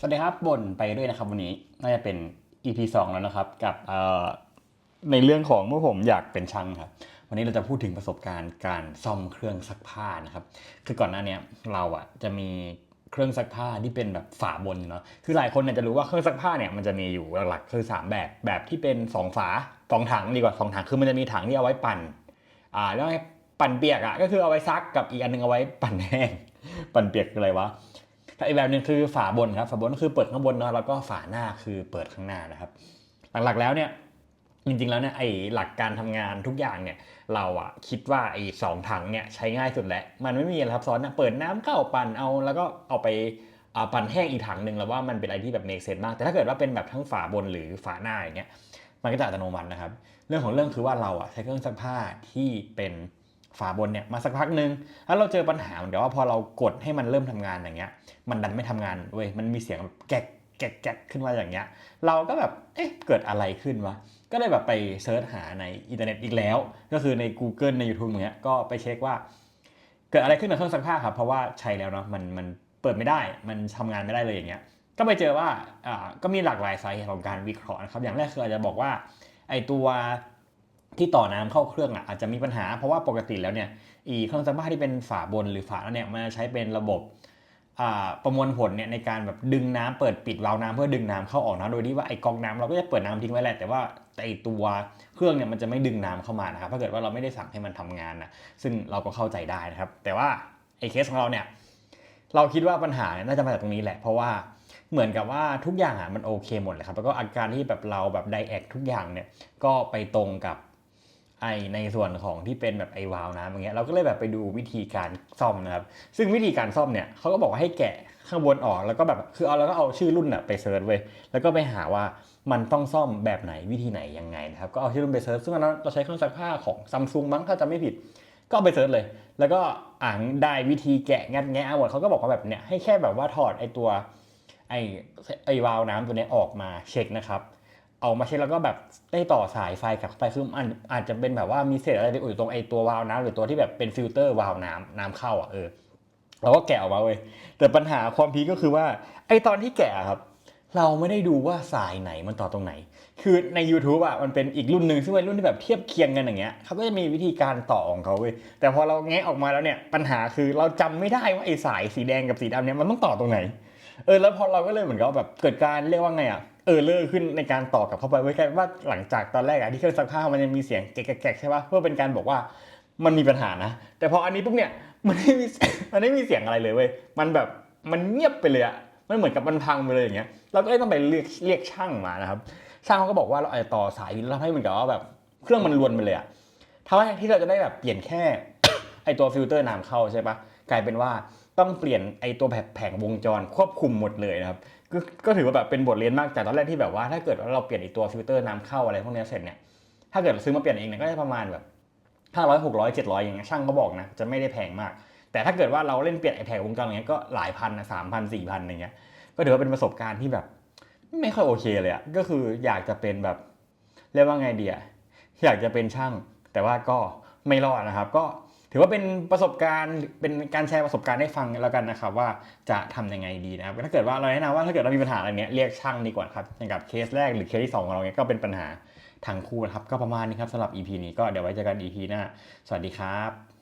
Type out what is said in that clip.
สวัสดีครับบ่นไปด้วยนะครับวันนี้น่าจะเป็น EP 2 แล้วนะครับ กับในเรื่องของเมื่อผมอยากเป็นช่างครับ วันนี้เราจะพูดถึงประสบการณ์การซ่อมเครื่องซักผ้านะครับ คือก่อนหน้านี้เราอะจะมีเครื่องซักผ้าที่เป็นแบบฝาบนเนาะคือหลายคนเนี่ยจะรู้ว่าเครื่องซักผ้าเนี่ยมันจะมีอยู่หลักๆคือ 3 แบบแบบที่เป็น 2 ฝาสองถังดีกว่าสองถังคือมันจะมีถังที่เอาไว้ปั่นอ่าแล้วไอ้ปั่นเปียกอะก็คือเอาไว้ซักกับอีกอันหนึงเอาไว้ปั่นแห้งปั่นเปียกคืออะไรวะ แต่อีกแบบหนึ่งคือฝาบนครับฝาบนก็คือเปิดข้างบนเนาะแล้วก็ฝาหน้าคือเปิดข้างหน้านะครับ หลักๆแล้วเนี่ยจริงๆแล้วเนี่ยไอ้หลักการทำงานทุกอย่างเนี่ยเราอะคิดว่าไอ้สองถังเนี่ยใช้ง่ายสุดแล้ว มันไม่มีอะไรซับซ้อนนะเปิดน้ำเข้าปั่นเอาแล้วก็เอาไปอาปั่นแห้งอีกถังหนึ่งแล้วว่ามันเป็นอะไรที่แบบเมกเซนมาก แต่ถ้าเกิดว่าเป็นแบบทั้งฝาบนหรือฝาหน้าอย่างเงี้ยมันก็จะอัตโนมัตินะครับ เรื่องของเรื่องคือว่าเราอะใช้เครื่องซักผ้าที่เป็น ฝาบนเนี่ยมาสักพักหนึ่งแล้วเราเจอปัญหาเหมือนกับว่าพอเรากดให้มันเริ่มทำงานอย่างเงี้ย มันดันไม่ทำงานเว้ยมันมีเสียงแกกแกกแกกขึ้นมาอย่างเงี้ย เราก็แบบเอ๊ะเกิดอะไรขึ้นวะก็เลยแบบไปเซิร์ชหาในอินเทอร์เน็ตอีกแล้ว ก็คือใน Google ใน YouTube อย่างเงี้ยก็ไปเช็คว่า เกิดอะไรขึ้นกับเครื่องซักผ้าครับเพราะว่าใช้แล้วเนาะมันมันเปิดไม่ได้มันทำงานไม่ได้เลยอย่างเงี้ยก็ไปเจอว่าอ่าก็มีหลากหลายสาเหตุของการวิเคราะห์นะครับอย่างแรกคืออาจจะบอกว่าไอตัว ที่ต่อน้ำเข้าเครื่องอะอาจจะมีปัญหาเพราะว่าปกติแล้วเนี่ยอีเครื่องซักผ้าที่เป็นฝาบนหรือฝาเนี่ยมันจะใช้เป็นระบบประมวลผลเนี่ยในการแบบดึงน้ำเปิดปิดวาล์วน้ำเพื่อดึงน้ำเข้าออกนะโดยที่ว่าไอ้กอกน้ำเราก็จะเปิดน้ำทิ้งไว้แหละแต่ว่าไอ้ตัวเครื่องเนี่ยมันจะไม่ดึงน้ำเข้ามานะครับถ้าเกิดว่าเราไม่ได้สั่งให้มันทำงานนะซึ่งเราก็เข้าใจได้นะครับ แต่ว่าไอ้เคสของเราเนี่ยเราคิดว่าปัญหาเนี่ยน่าจะมาจากตรงนี้แหละเพราะว่าเหมือนกับว่าทุกอย่างอะมันโอเคหมดเลยครับแล้วก็อาการที่แบบเราแบบไดแอคทุกอย่างเนี่ยก็ไปตรงกับ ไอในส่วนของที่เป็นแบบไอวาล์วน้ำอย่างเงี้ยเราก็เลยแบบไปดูวิธีการซ่อมนะครับ ซึ่งวิธีการซ่อมเนี่ยเขาก็บอกว่าให้แกะข้างบนออกแล้วก็แบบคือเอาแล้วก็เอาชื่อรุ่นน่ะไปเซิร์ชเว้ยแล้วก็ไปหาว่ามันต้องซ่อมแบบไหนวิธีไหนยังไงนะครับก็เอาชื่อรุ่นไปเซิร์ชซึ่งอันนั้นเราใช้เครื่องซักผ้าของซัมซุงมั้งถ้าจำไม่ผิด ก็ไปเซิร์ชเลย แล้วก็อ่านได้วิธีแกะงัดแงะหมดเขาก็บอกว่าแบบเนี้ยให้แค่แบบว่าถอดไอตัวไอไอวาล์วน้ำตัวเนี้ยออกมาเช็คนะครับ เอามาเช็คแล้วก็แบบได้ต่อสายไฟกลับไปคือมันอาจจะเป็นแบบว่ามีเศษอะไรไปอุดอยู่ตรงไอตัววาล์วน้ำหรือตัวที่แบบเป็นฟิลเตอร์วาล์วน้ำน้ำเข้าอะเออเราก็แกะออกมาเว้ยแต่ปัญหาความพีก็คือว่าไอตอนที่แกะครับ เราไม่ได้ดูว่าสายไหนมันต่อตรงไหน คือใน YouTube อะมันเป็นอีกรุ่นหนึ่งซึ่งเป็นรุ่นที่แบบเทียบเคียงกันอย่างเงี้ยเขาก็จะมีวิธีการต่อของเขาเว้ยแต่พอเราแงะออกมาแล้วเนี่ยปัญหาคือเราจำไม่ได้ว่าไอสายสีแดงกับสีดำเนี่ยมันต้องต่อตรงไหน เออแล้วพอเราก็เลยเหมือนกับว่าแบบเกิดการเรียกว่าไงอะเออเลอร์ขึ้นในการต่อกับเข้าไปไว้แค่ว่าหลังจากตอนแรกอะที่เครื่องซักผ้ามันยังมีเสียงแกกๆๆใช่ป่ะเพื่อเป็นการบอกว่ามันมีปัญหานะ แต่พออันนี้ปุ๊บเนี่ยมันไม่มีมันไม่มีเสียงอะไรเลยเว้ยมันแบบมันเงียบไปเลยอะมันเหมือนกับมันพังไปเลยอย่างเงี้ยเราก็เลยต้องไปเรียกเรียกช่างมานะครับช่างเขาก็บอกว่าเราอาจจะต่อสายแล้วให้เหมือนกับว่าแบบเครื่องมันรวนไปเลยอะทำให้ที่เราจะได้แบบเปลี่ยนแค่ไอตัวฟิลเตอร์น้ำเข้าใช่ปะกลายเป็นว่า ต้องเปลี่ยนไอตัวแผงแผงวงจรควบคุมหมดเลยนะครับก็ก็ถือว่าแบบเป็นบทเรียนมากจากตอนแรกที่แบบว่าถ้าเกิดว่าเราเปลี่ยนไอตัวฟิลเตอร์น้ำเข้าอะไรพวกนี้เสร็จเนี่ยถ้าเกิดซื้อมาเปลี่ยนเองเนี่ยก็จะประมาณแบบห้าร้อยหกร้อยเจ็ดร้อยอย่างเงี้ยช่างก็บอกนะจะไม่ได้แพงมาก แต่ถ้าเกิดว่าเราเล่นเปลี่ยนไอแผงวงจรอย่างเงี้ยก็หลายพันนะสามพันสี่พันอย่างเงี้ยก็ถือว่าเป็นประสบการณ์ที่แบบ ไม่ค่อยโอเคเลยอะก็คืออยากจะเป็นแบบเรียกว่าไงเดีอะอยากจะเป็นช่าง แต่ว่าก็ไม่รอดนะครับ ก็ ถือว่าเป็นประสบการณ์เป็นการแชร์ประสบการณ์ให้ฟังแล้วกันนะครับว่าจะทำยังไงดีนะครับถ้าเกิดว่าเราแนะนำว่าถ้าเกิดเรามีปัญหาอะไรเนี้ยเรียกช่างดีกว่าครับอย่างกับเคสแรกหรือเคสที่สองของเราเนี้ยก็เป็นปัญหาทางคู่นะครับก็ประมาณนี้ครับสำหรับ EP นี้ก็เดี๋ยวไว้เจอกัน EP หน้าสวัสดีครับ